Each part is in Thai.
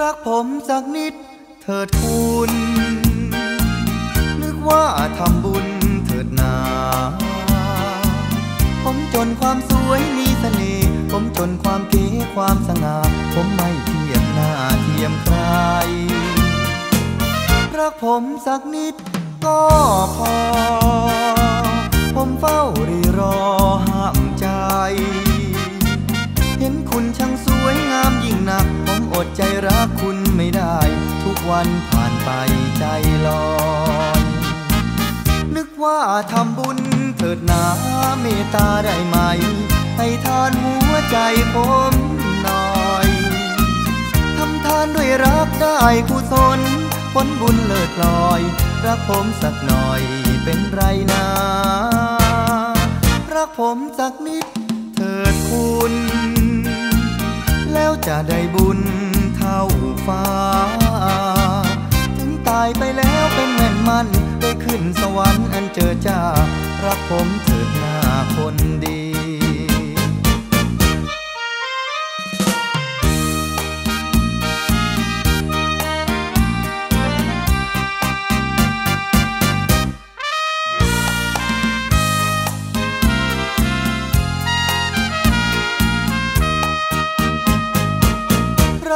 รักผมสักนิดเถิดคุณ นึกว่าทำบุ ผมจนความเก๋ความสง่าผมไม่เทียมหน้าเทียมใคร รักผมสักนิดก็พอ ผมเฝ้ารีรอห้ามใจ เห็นคุณช่างสวยงามยิ่งนัก ผมอดใจรักคุณไม่ได้ ทุกวันผ่านไปใจลอยนึกว่าทำบุญเถิดหนาเมตตาได้ไหม ผมหน่อยทำทานด้วยรักได้กุศลผลบุญเลิศลอย รักผมสักหน่อยเป็นไรนะรักผมสักนิดเถิดคุณ แล้วจะได้บุญเท่าฟ้า ถึงตายไปแล้วเป็นแม่นมัน ได้ขึ้นสวรรค์อันเจอจ้า รักผมเถิดหน้าคนดี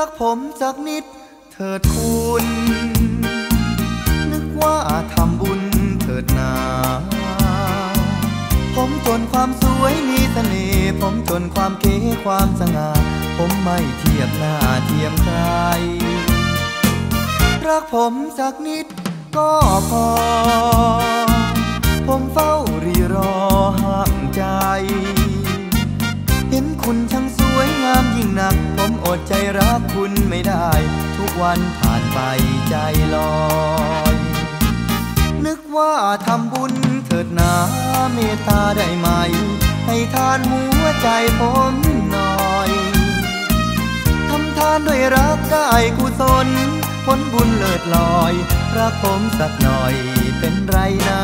รักผมสักนิด เถิดคุณ นึกว่าทำบุญเถิดนา ผมจนความสวยมีเสน่ห์ผมจนความเก๋ความสง่าผมไม่เทียบหน้าเทียมใคร รักผมสักนิดก็พอ ได้ ทุกวันผ่านไปใจลอยนึกว่าทำบุญเถิดนาเมตตาได้ไหม ให้ทานหัวใจผมหน่อยทำทานด้วยรักได้กุศลผลบุญเลิศลอยรักผมสักหน่อยเป็นไรนะ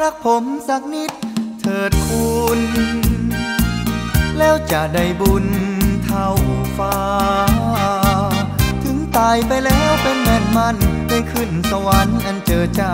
รักผมสักนิดเถิดคุณ แล้วจะได้บุญ เท่าฟ้า ถึงตายไปแล้วเป็นแม่นมันได้ขึ้นสวรรค์อันเจอจ้า